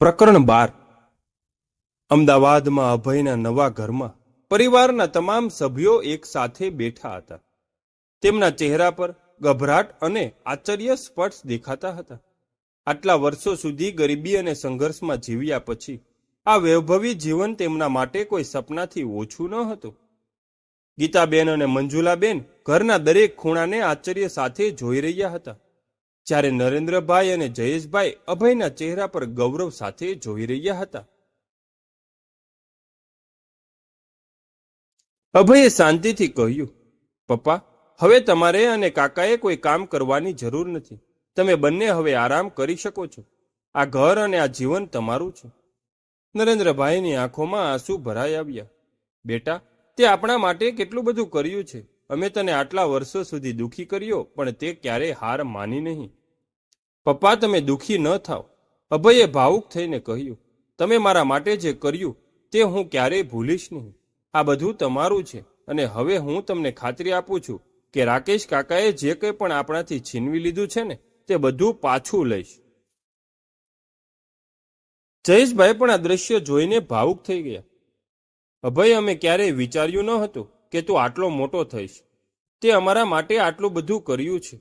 પ્રકરણ બાર. અમદાવાદમાં અભયના નવા ઘરમાં પરિવારના તમામ સભ્યો એક સાથે બેઠા હતા. તેમના ચહેરા પર ગભરાટ અને આશ્ચર્ય સ્પર્શ દેખાતા હતા. આટલા વર્ષો સુધી ગરીબી અને સંઘર્ષમાં જીવ્યા પછી આ વૈભવી જીવન તેમના માટે કોઈ સપનાથી ઓછું ન હતું. ગીતાબેન અને મંજુલાબેન ઘરના દરેક ખૂણાને આશ્ચર્ય સાથે જોઈ રહ્યા હતા. જ્યારે નરેન્દ્રભાઈ અને જયેશભાઈ અભયના ચહેરા પર ગૌરવ સાથે જોઈ રહ્યા હતા. અભયે શાંતિથી કહ્યું, પપ્પા, હવે તમારે અને કાકાએ કોઈ કામ કરવાની જરૂર નથી. તમે બંને હવે આરામ કરી શકો છો. આ ઘર અને આ જીવન તમારું છે. નરેન્દ્રભાઈની આંખોમાં આંસુ ભરાઈ આવ્યા. બેટા, તે આપણા માટે કેટલું બધું કર્યું છે. અમે તને આટલા વર્ષો સુધી દુખી કર્યો, પણ તે ક્યારેય હાર માની નહીં. પપ્પા, તમે દુઃખી ન થાવ. અભયે ભાવુક થઈને કહ્યું, તમે મારા માટે જે કર્યું તે હું ક્યારેય ભૂલીશ નહીં. આ બધું તમારું છે અને હવે હું તમને ખાતરી આપું છું કે રાકેશ કાકાએ જે કંઈ પણ આપણાથી છીનવી લીધું છે ને, તે બધું પાછું લઈશ. જયેશભાઈ પણ આ દ્રશ્ય જોઈને ભાવુક થઈ ગયા. અભય અમે ક્યારેય વિચાર્યું ન હતું કે તું આટલો મોટો થઈશ. તે અમારા માટે આટલું બધું કર્યું છે.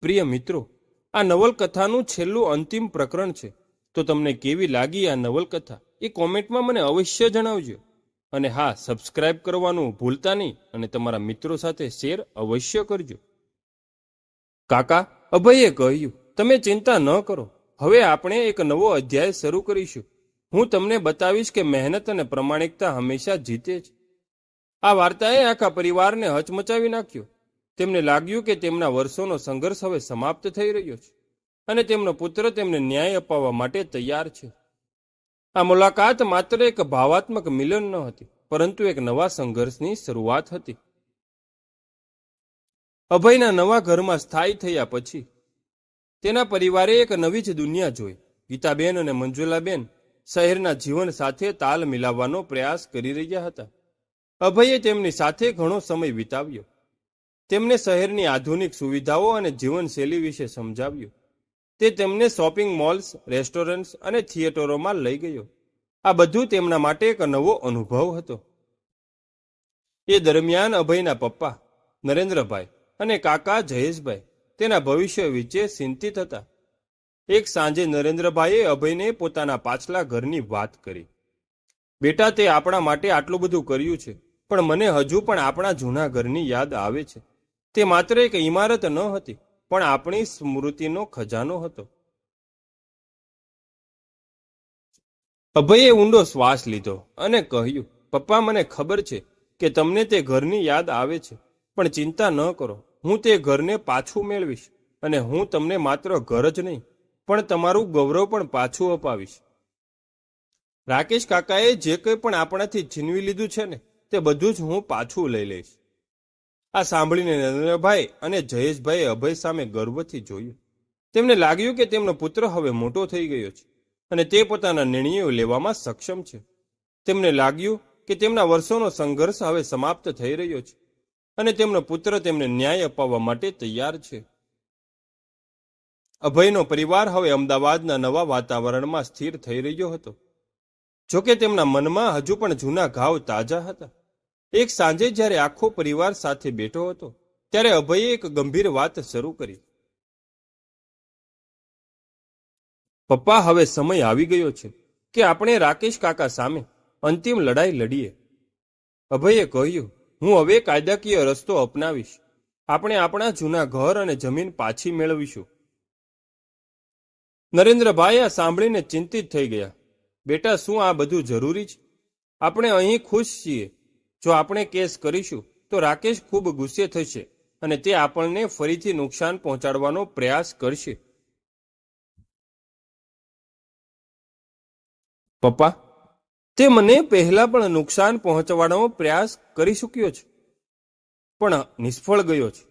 પ્રિય મિત્રો આ નવલકથાનું છેલ્લું અંતિમ પ્રકરણ છે. તો તમને કેવી લાગી આ નવલકથા? એ કોમેન્ટમાં મને અવશ્ય જણાવજો. અને હા, સબસ્ક્રાઇબ કરવાનું ભૂલતા નહીં અને તમારા મિત્રો સાથે શેર અવશ્ય કરજો. કાકા, અભયે કહ્યું, તમે ચિંતા ન કરો. હવે આપણે એક નવો અધ્યાય શરૂ કરીશું. હું તમને બતાવીશ કે મહેનત અને પ્રમાણિકતા હંમેશા જીતે છે. આ વાર્તાએ આખા પરિવારને હચમચાવી નાખ્યો. તેમને લાગ્યું કે તેમના વર્ષોનો સંઘર્ષ હવે સમાપ્ત થઈ રહ્યો છે અને તેમનો પુત્ર તેમને ન્યાય અપાવવા માટે તૈયાર છે. આ મુલાકાત માત્ર એક ભાવાત્મક મિલન ન હતી, પરંતુ એક નવા સંઘર્ષની શરૂઆત હતી. અભયના નવા ઘરમાં સ્થાયી થયા પછી તેના પરિવારે એક નવી જ દુનિયા જોઈ. ગીતાબેન અને મંજુલાબેન શહેરના જીવન સાથે તાલ મિલાવવાનો પ્રયાસ કરી રહ્યા હતા. અભયે તેમની સાથે ઘણો સમય વિતાવ્યો. તેમને શહેરની આધુનિક સુવિધાઓ અને જીવનશૈલી વિશે સમજાવ્યું. તે તેમને શોપિંગ મોલ્સ, રેસ્ટોરન્ટ્સ અને થિયેટરોમાં લઈ ગયો. આ બધું તેમના માટે એક નવો અનુભવ હતો. એ દરમિયાન અભયના પપ્પા, નરેન્દ્રભાઈ અને કાકા જયેશભાઈ તેના ભવિષ્ય વિશે ચિંતિત હતા. એક સાંજે નરેન્દ્રભાઈએ અભયને પોતાના પાછલા ઘરની વાત કરી. બેટા, તે આપણા માટે આટલું બધું કર્યું છે, પણ મને હજુ પણ આપણા જૂના ઘરની યાદ આવે છે. તે માત્ર એક ઇમારત ન હતી, પણ આપણી સ્મૃતિનો ખજાનો હતો. અભયે ઊંડો શ્વાસ લીધો અને કહ્યું, પપ્પા, મને ખબર છે કે તમને તે ઘરની યાદ આવે છે, પણ ચિંતા ન કરો. હું તે ઘરને પાછું મેળવીશ અને હું તમને માત્ર ઘર જ નહીં, પણ તમારું ગૌરવ પણ પાછું અપાવીશ. રાકેશ કાકાએ જે કંઈ પણ આપણાથી છીનવી લીધું છે ને, તે બધું જ હું પાછું લઈ લઈશ. આ સાંભળીને નરેન્દ્રભાઈ અને જયેશભાઈએ અભય સામે ગર્વથી જોયું. તેમને લાગ્યું કે તેમનો પુત્ર હવે મોટો થઈ ગયો છે અને તે પોતાના નિર્ણયો લેવામાં સક્ષમ છે. તેમને લાગ્યું કે તેમના વર્ષોનો સંઘર્ષ હવે સમાપ્ત થઈ રહ્યો છે અને તેમનો પુત્ર તેમને ન્યાય અપાવવા માટે તૈયાર છે. અભયનો પરિવાર હવે અમદાવાદના નવા વાતાવરણમાં સ્થિર થઈ રહ્યો હતો. જોકે તેમના મનમાં હજુ પણ જૂના ઘાવ તાજા હતા. એક સાંજે જ્યારે આખો પરિવાર સાથે બેઠો હતો, ત્યારે અભયે એક ગંભીર વાત શરૂ કરી. પપ્પા, હવે સમય આવી ગયો છે કે આપણે રાકેશ કાકા સામે અંતિમ લડાઈ લડીએ. અભયે કહ્યું, હું હવે કાયદાકીય રસ્તો અપનાવીશ. આપણે આપણા જૂના ઘર અને જમીન પાછી મેળવીશું. નરેન્દ્રભાઈ આ સાંભળીને ચિંતિત થઈ ગયા. બેટા, શું આ બધું જરૂરી છે? આપણે અહીં ખુશ છીએ. જો આપણે કેસ કરીશું, તો રાકેશ ખૂબ ગુસ્સે થશે અને તે આપણને ફરીથી નુકસાન પહોંચાડવાનો પ્રયાસ કરશે. પપ્પા, તે મને પહેલા પણ નુકસાન પહોંચાડવાનો પ્રયાસ કરી ચૂક્યો છે, પણ નિષ્ફળ ગયો છે.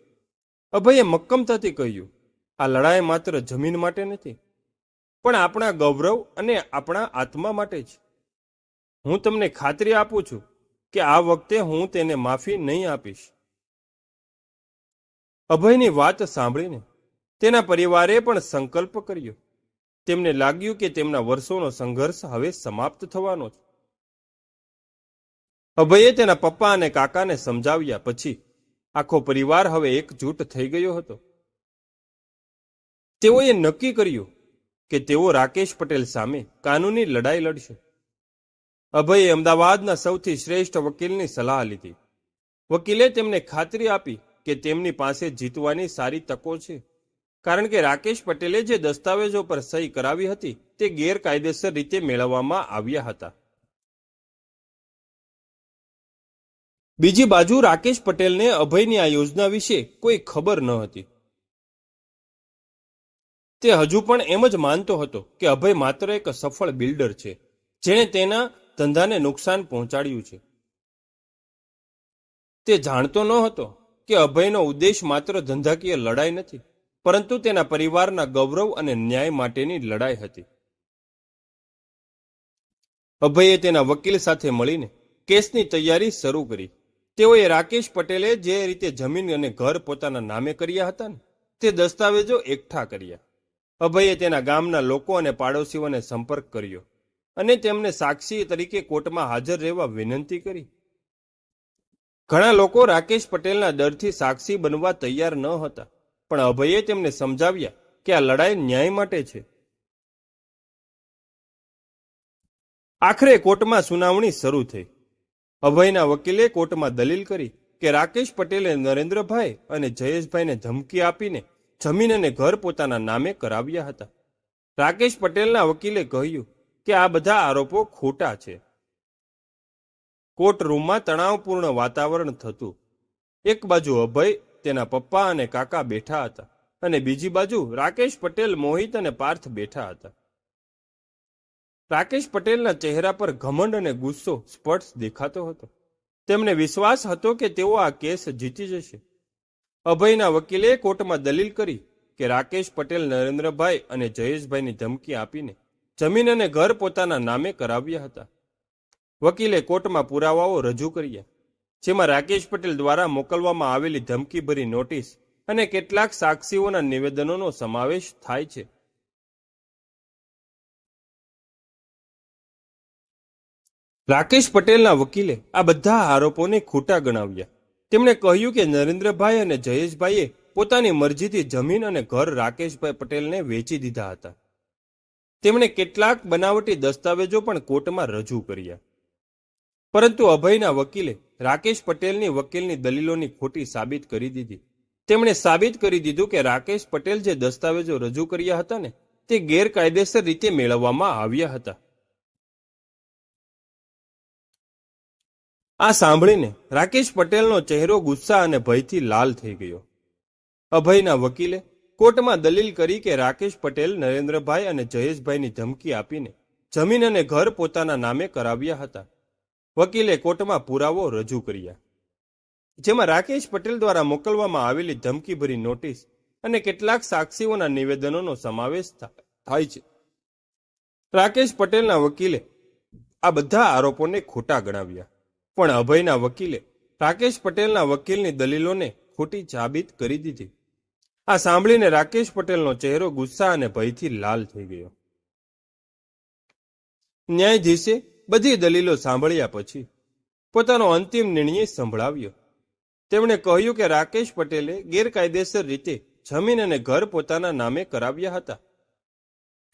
અભયે મક્કમતાથી કહ્યું, આ લડાઈ માત્ર જમીન માટે નથી, પણ આપણા ગૌરવ અને આપણા આત્મા માટે છે. હું તમને ખાતરી આપું છું કે આ વખતે હું તેને માફી નહીં આપીશ. અભયની વાત સાંભળીને તેના પરિવારે પણ સંકલ્પ કર્યો. તેમને લાગ્યું કે તેમના વર્ષોનો સંઘર્ષ હવે સમાપ્ત થવાનો છે. અભયે તેના પપ્પા અને કાકાને સમજાવ્યા પછી આખો પરિવાર હવે એકજૂટ થઈ ગયો હતો. તેઓએ નક્કી કર્યું કે તેઓ રાકેશ પટેલ સામે કાનૂની લડાઈ લડશે. અભયે અમદાવાદના સૌથી શ્રેષ્ઠ વકીલની સલાહ લીધી. વકીલે તેમને ખાતરી આપી કે તેમની પાસે જીતવાની સારી તકો છે. કારણ કે રાકેશ પટેલે જે દસ્તાવેજો પર સહી કરાવી હતી, તે ગેરકાયદેસર રીતે મેળવવામાં આવ્યા હતા. બીજી બાજુ રાકેશ પટેલને અભયની આ યોજના વિશે કોઈ ખબર ન હતી. તે હજુ પણ એમ જ માનતો હતો કે અભય માત્ર એક સફળ બિલ્ડર છે, જેણે તેના ધંધાને નુકસાન પહોંચાડ્યું છે. તે જાણતો ન હતો કે અભયનો ઉદ્દેશ માત્ર ધંધાકીય લડાઈ નથી, પરંતુ તેના પરિવારના ગૌરવ અને ન્યાય માટેની લડાઈ હતી. અભયે તેના વકીલ સાથે મળીને કેસની તૈયારી શરૂ કરી. તેઓએ રાકેશ પટેલે જે રીતે જમીન અને ઘર પોતાના નામે કર્યા હતા ને, તે દસ્તાવેજો એકઠા કર્યા. અભયે તેના ગામના લોકો અને પાડોશીઓને સંપર્ક કર્યો. અને તેમને સાક્ષી તરીકે કોર્ટમાં હાજર રહેવા વિનંતી કરી. ઘણા લોકો રાકેશ પટેલના ડરથી સાક્ષી બનવા તૈયાર ન હતા, પણ અભયે તેમને સમજાવ્યા કે આ લડાઈ ન્યાય માટે છે. આખરે કોર્ટમાં સુનાવણી શરૂ થઈ. અભયના વકીલે કોર્ટમાં દલીલ કરી કે રાકેશ પટેલે નરેન્દ્રભાઈ અને જયેશભાઈને ધમકી આપીને જમીન અને ઘર પોતાના નામે કરાવ્યા હતા. રાકેશ પટેલના વકીલે કહ્યું કે આ બધા આરોપો ખોટા છે. કોર્ટ રૂમમાં તણાવપૂર્ણ વાતાવરણ થતું. એક બાજુ અભય, તેના પપ્પા અને કાકા બેઠા હતા અને બીજી બાજુ રાકેશ પટેલ, મોહિત અને પાર્થ બેઠા હતા. રાકેશ પટેલના ચહેરા પર ઘમંડ અને ગુસ્સો સ્પષ્ટ દેખાતો હતો. તેમને વિશ્વાસ હતો કે તેઓ આ કેસ જીતી જશે. અભયના વકીલે કોર્ટમાં દલીલ કરી કે રાકેશ પટેલ નરેન્દ્રભાઈ અને જયેશભાઈની ધમકી આપીને જમીન અને ઘર પોતાના નામે કરાવ્યા હતા. વકીલે કોર્ટમાં પુરાવાઓ રજૂ કર્યા, જેમાં રાકેશ પટેલ દ્વારા મોકલવામાં આવેલી ધમકીભરી નોટિસ અને કેટલાક સાક્ષીઓના નિવેદનોનો સમાવેશ થાય છે. રાકેશ પટેલના વકીલે આ બધા આરોપોને ખોટા ગણાવ્યા. તેમણે કહ્યું કે નરેન્દ્રભાઈ અને જયેશભાઈએ પોતાની મરજીથી જમીન અને ઘર રાકેશભાઈ પટેલને વેચી દીધા હતા. તેમણે કેટલાક બનાવટી દસ્તાવેજો પણ કોર્ટમાં રજૂ કર્યા. પરંતુ અભયના વકીલે રાકેશ પટેલની વકીલની દલીલોની ખોટી સાબિત કરી દીધી. તેમણે સાબિત કરી દીધું કે રાકેશ પટેલ જે દસ્તાવેજો રજૂ કર્યા હતા ને, તે ગેરકાયદેસર રીતે મેળવવામાં આવ્યા હતા. આ સાંભળીને રાકેશ પટેલનો ચહેરો ગુસ્સા અને ભયથી લાલ થઈ ગયો. અભયના વકીલે કોર્ટમાં દલીલ કરી કે રાકેશ પટેલ, નરેન્દ્રભાઈ અને જયેશભાઈની ધમકી આપીને જમીન અને ઘર પોતાના નામે કરાવ્યા હતા. વકીલે કોર્ટમાં પુરાવો રજૂ કર્યા. જેમાં રાકેશ પટેલ દ્વારા મોકલવામાં આવેલી ધમકીભરી નોટિસ અને કેટલાક સાક્ષીઓના નિવેદનોનો સમાવેશ થાય છે. રાકેશ પટેલના વકીલે આ બધા આરોપોને ખોટા ગણાવ્યા. પણ અભયના વકીલે રાકેશ પટેલના વકીલની દલીલોને ખોટી સાબિત કરી દીધી. આ સાંભળીને રાકેશ પટેલનો ચહેરો ગુસ્સા અને ભયથી લાલ થઈ ગયો. ન્યાયાધીશે બધી દલીલો સાંભળ્યા પછી પોતાનો અંતિમ નિર્ણય સંભળાવ્યો. તેમણે કહ્યું કે રાકેશ પટેલે ગેરકાયદેસર રીતે જમીન અને ઘર પોતાના નામે કરાવ્યા હતા.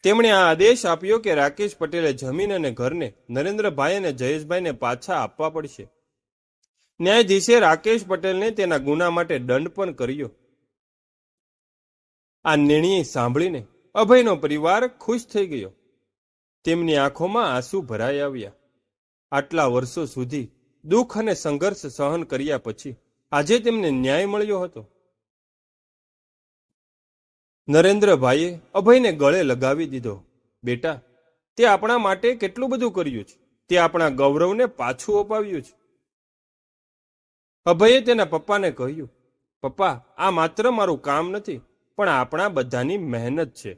તેમણે આ આદેશ આપ્યો કે રાકેશ પટેલે જમીન અને ઘરને નરેન્દ્રભાઈ અને જયેશભાઈને પાછા આપવા પડશે. ન્યાયાધીશે રાકેશ પટેલને તેના ગુના માટે દંડ પણ કર્યો. આ નિર્ણય સાંભળીને અભયનો પરિવાર ખુશ થઈ ગયો. તેમની આંખોમાં આંસુ ભરાઈ આવ્યા. આટલા વર્ષો સુધી દુઃખ અને સંઘર્ષ સહન કર્યા પછી આજે તેમને ન્યાય મળ્યો હતો. નરેન્દ્રભાઈએ અભયને ગળે લગાવી દીધો. બેટા, તે આપણા માટે કેટલું બધું કર્યું છે. તે આપણા ગૌરવને પાછું અપાવ્યું છે. અભયે તેના પપ્પાને કહ્યું, પપ્પા, આ માત્ર મારું કામ નથી. પણ આપણા બધાની મહેનત છે.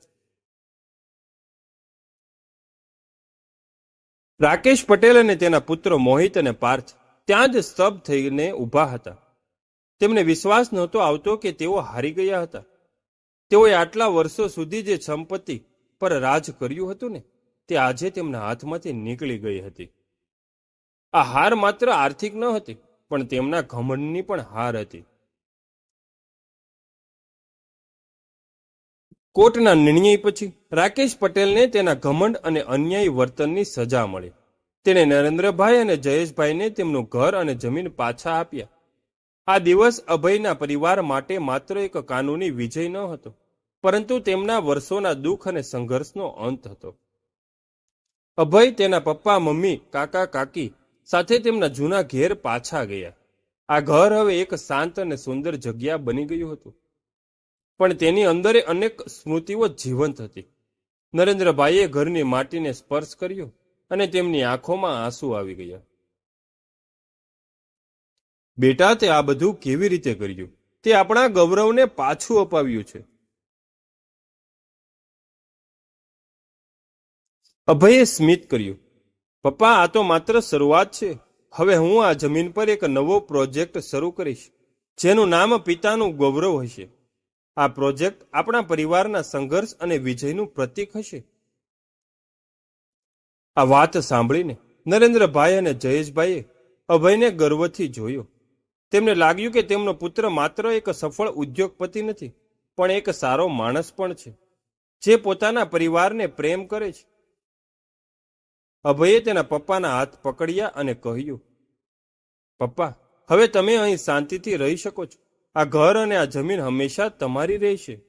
રાકેશ પટેલ અને તેના પુત્ર મોહિત અને પાર્થ ત્યાં જ સ્તબ્ધ થઈને ઊભા હતા. તેમને વિશ્વાસ નહોતો આવતો કે તેઓ હારી ગયા હતા. તેઓએ આટલા વર્ષો સુધી જે સંપત્તિ પર રાજ કર્યું હતું ને, તે આજે તેમના હાથમાંથી નીકળી ગઈ હતી. આ હાર માત્ર આર્થિક ન હતી, પણ તેમના ઘમંડની પણ હાર હતી. કોર્ટના નિર્ણય પછી રાકેશ પટેલને તેના ઘમંડ અને અન્યાયી વર્તનની સજા મળી. તેણે નરેન્દ્રભાઈ અને જયેશભાઈને તેમનું ઘર અને જમીન પાછા આપ્યા. આ દિવસ અભયના પરિવાર માટે માત્ર એક કાનૂની વિજય ન હતો, પરંતુ તેમના વર્ષોના દુઃખ અને સંઘર્ષનો અંત હતો. અભય તેના પપ્પા, મમ્મી, કાકા, કાકી સાથે તેમના જૂના ઘેર પાછા ગયા. આ ઘર હવે એક શાંત અને સુંદર જગ્યા બની ગયું હતું. પણ તેની અંદરે અનેક સ્મૃતિઓ જીવંત હતી. નરેન્દ્રભાઈએ ઘરની માટીને સ્પર્શ કર્યો અને તેમની આંખોમાં આંસુ આવી ગયા. બેટા, તે આ બધું કેવી રીતે કર્યું? તે આપણા ગૌરવને પાછું અપાવ્યું છે. અભયે સ્મિત કર્યું. પપ્પા, આ તો માત્ર શરૂઆત છે. હવે હું આ જમીન પર એક નવો પ્રોજેક્ટ શરૂ કરીશ, જેનું નામ પિતાનું ગૌરવ હશે. આ પ્રોજેક્ટ આપણા પરિવારના સંઘર્ષ અને વિજયનું પ્રતીક હશે. આ વાત સાંભળીને નરેન્દ્રભાઈ અને જયેશભાઈએ અભયને ગર્વથી જોયો. તેમને લાગ્યું કે તેમનો પુત્ર માત્ર એક સફળ ઉદ્યોગપતિ નથી, પણ એક સારો માણસ પણ છે, જે પોતાના પરિવારને પ્રેમ કરે છે. અભયે તેના પપ્પાના હાથ પકડ્યા અને કહ્યું, પપ્પા, હવે તમે અહીં શાંતિથી રહી શકો છો. આ ઘર અને આ જમીન હંમેશા તમારી રહેશે.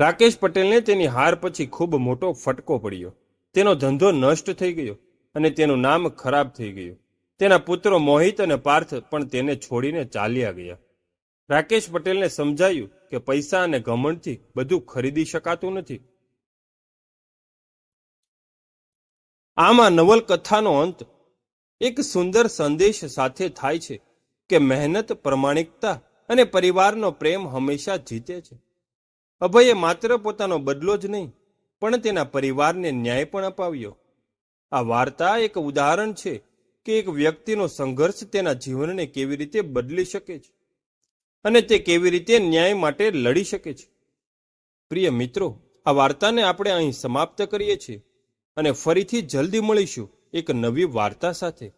રાકેશ પટેલને તેની હાર પછી ખૂબ મોટો ફટકો પડ્યો. તેનો ધંધો નષ્ટ થઈ ગયો અને તેનું નામ ખરાબ થઈ ગયું. તેના પુત્રો મોહિત અને પાર્થ પણ તેને છોડીને ચાલ્યા ગયા. રાકેશ પટેલને સમજાયું કે પૈસા અને ઘમંડથી બધું ખરીદી શકાતું નથી. આમાં નવલકથાનો અંત એક સુંદર સંદેશ સાથે થાય છે. કે મહેનત, પ્રમાણિકતા અને પરિવારનો પ્રેમ હંમેશા જીતે છે. અભયે માત્ર પોતાનો બદલો જ નહીં, પણ તેના પરિવારને ન્યાય પણ અપાવ્યો. આ વાર્તા એક ઉદાહરણ છે કે એક વ્યક્તિનો સંઘર્ષ તેના જીવનને કેવી રીતે બદલી શકે છે અને તે કેવી રીતે ન્યાય માટે લડી શકે છે. પ્રિય મિત્રો, આ વાર્તાને આપણે અહીં સમાપ્ત કરીએ છીએ અને ફરીથી જલ્દી મળીશું એક નવી વાર્તા સાથે.